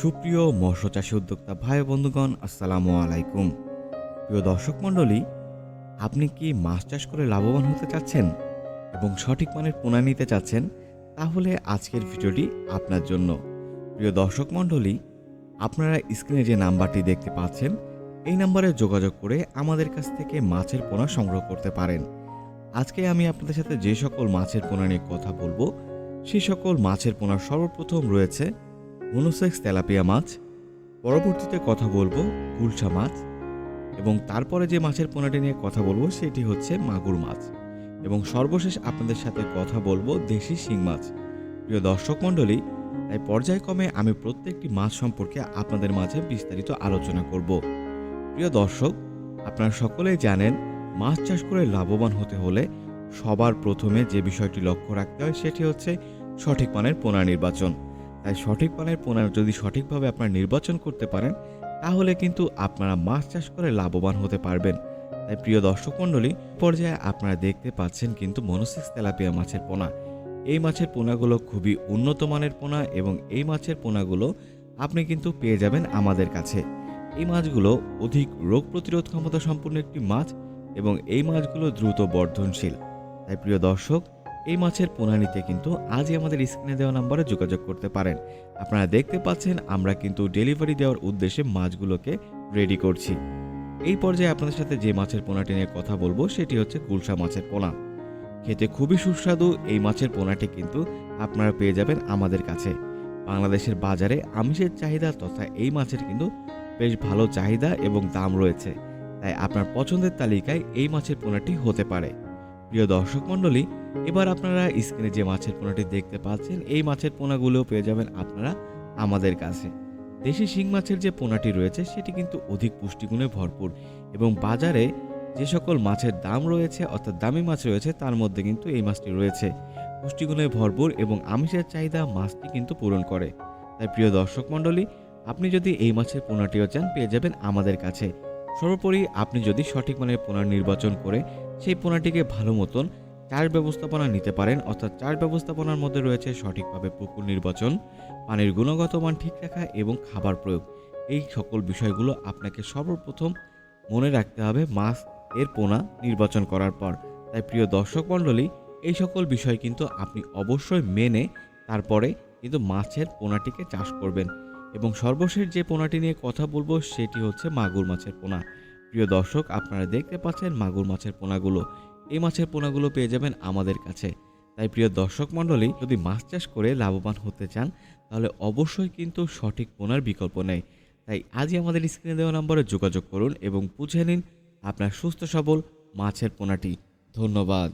সুপ্রিয় মৎস্য চাষী উদ্যোক্তা ভাই বন্ধুগণ, আসসালামু আলাইকুম। প্রিয় দর্শক মণ্ডলী, আপনি কি মাছ চাষ করে লাভবান হতে চাচ্ছেন এবং সঠিক মানের পোনা নিতে চাচ্ছেন? তাহলে আজকের ভিডিওটি আপনার জন্য। প্রিয় দর্শক মণ্ডলী, আপনারা স্ক্রিনে যে নাম্বারটি দেখতে পাচ্ছেন, এই নাম্বারে যোগাযোগ করে আমাদের কাছ থেকে মাছের পোনা সংগ্রহ করতে পারেন। আজকে আমি আপনাদের সাথে যে সকল মাছের পোনা নিয়ে কথা বলব সেই সকল মাছের পোনা সর্বপ্রথম রয়েছে মনোসেক্স তেলাপিয়া মাছ, পরবর্তীতে কথা বলব গুলশা মাছ, এবং তারপরে যে মাছের পোনাটি নিয়ে কথা বলব সেটি হচ্ছে মাগুর মাছ। এবং সর্বশেষ আপনাদের সাথে কথা বলব দেশি শিং মাছ। প্রিয় দর্শক মণ্ডলী, তাই পর্যায়ক্রমে আমি প্রত্যেকটি মাছ সম্পর্কে আপনাদের মাঝে বিস্তারিত আলোচনা করব। প্রিয় দর্শক, আপনারা সকলেই জানেন, মাছ চাষ করে লাভবান হতে হলে সবার প্রথমে যে বিষয়টি লক্ষ্য রাখতে হয় সেটি হচ্ছে সঠিক মানের পোনা নির্বাচন। তাই সঠিক মানের পোনা যদি সঠিকভাবে আপনারা নির্বাচন করতে পারেন, তাহলে কিন্তু আপনারা মাছ চাষ করে লাভবান হতে পারবেন। তাই প্রিয় দর্শক মণ্ডলী পর্যায়ে আপনারা দেখতে পাচ্ছেন কিন্তু মনোসিক্স তেলাপিয়া মাছের পোনা। এই মাছের পোনাগুলো খুবই উন্নত মানের পোনা এবং এই মাছের পোনাগুলো আপনি কিন্তু পেয়ে যাবেন আমাদের কাছে। এই মাছগুলো অধিক রোগ প্রতিরোধ ক্ষমতা সম্পন্ন একটি মাছ এবং এই মাছগুলো দ্রুত বর্ধনশীল। তাই প্রিয় দর্শক এই মাছের পোনা নিতে কিন্তু আজই আমাদের স্ক্রিনে দেওয়া নাম্বারে যোগাযোগ করতে পারেন। আপনারা দেখতে পাচ্ছেন, আমরা কিন্তু ডেলিভারি দেওয়ার উদ্দেশ্যে মাছগুলোকে রেডি করছি। এই পর্যায়ে আপনাদের সাথে যে মাছের পোনাটি নিয়ে কথা বলব, সেটি হচ্ছে গুলশা মাছের পোনা। খেতে খুবই সুস্বাদু, এই মাছের পোনাটি কিন্তু আপনারা পেয়ে যাবেন আমাদের কাছে। বাংলাদেশের বাজারে আমিষের চাহিদা তথা এই মাছের কিন্তু বেশ ভালো চাহিদা এবং দাম রয়েছে। তাই আপনার পছন্দের তালিকায় এই মাছের পোনাটি হতে পারে। প্রিয় দর্শক মণ্ডলী এবার আপনারা স্ক্রিনে যে মাছের পোনাটি দেখতে পাচ্ছেন, এই মাছের পোনাগুলো পেয়ে যাবেন আপনারা আমাদের কাছে। দেশি শিং মাছের যে পোনাটি রয়েছে, সেটি কিন্তু অধিক পুষ্টিগুণে ভরপুর এবং বাজারে যে সকল মাছের দাম রয়েছে, অর্থাৎ দামি মাছ রয়েছে, তার মধ্যে কিন্তু এই মাছটি রয়েছে। পুষ্টিগুণে ভরপুর এবং আমিষের চাহিদা মাছটি কিন্তু পূরণ করে। তাই প্রিয় দর্শক মণ্ডলী, আপনি যদি এই মাছের পোনাটিও চান, পেয়ে যাবেন আমাদের কাছে। সর্বোপরি আপনি যদি সঠিক মানের পোনা নির্বাচন করে, সেই পোনাটিকে ভালো মতন চাষ ব্যবস্থাপনা নিতে পারেন, অর্থাৎ চাষ ব্যবস্থাপনার মধ্যে রয়েছে সঠিকভাবে পুকুর নির্বাচন, পানির গুণগত মান ঠিক রাখা এবং খাবার প্রয়োগ। এই সকল বিষয়গুলো আপনাকে সর্বপ্রথম মনে রাখতে হবে, মাছ এর পোনা নির্বাচন করার পর। তাই প্রিয় দর্শক মণ্ডলী, এই সকল বিষয় কিন্তু আপনি অবশ্যই মেনে তারপরে কিন্তু মাছের পোনাটিকে চাষ করবেন এবং সর্বশেষ যে পোনাটি নিয়ে কথা বলব সেটি হচ্ছে মাগুর মাছের পোনা। প্রিয় দর্শক, আপনারা দেখতে পাচ্ছেন মাগুর মাছের পোনাগুলো। এই মাছের পোনাগুলো পেয়ে যাবেন আমাদের কাছে। তাই প্রিয় দর্শক মণ্ডলী, যদি মাছ চাষ করে লাভবান হতে চান, তাহলে অবশ্যই কিন্তু সঠিক পোনার বিকল্প নেই। তাই আজই আমাদের স্ক্রিনে দেওয়া নম্বরে যোগাযোগ করুন এবং বুঝে নিন আপনার সুস্থ সবল মাছের পোনাটি। ধন্যবাদ।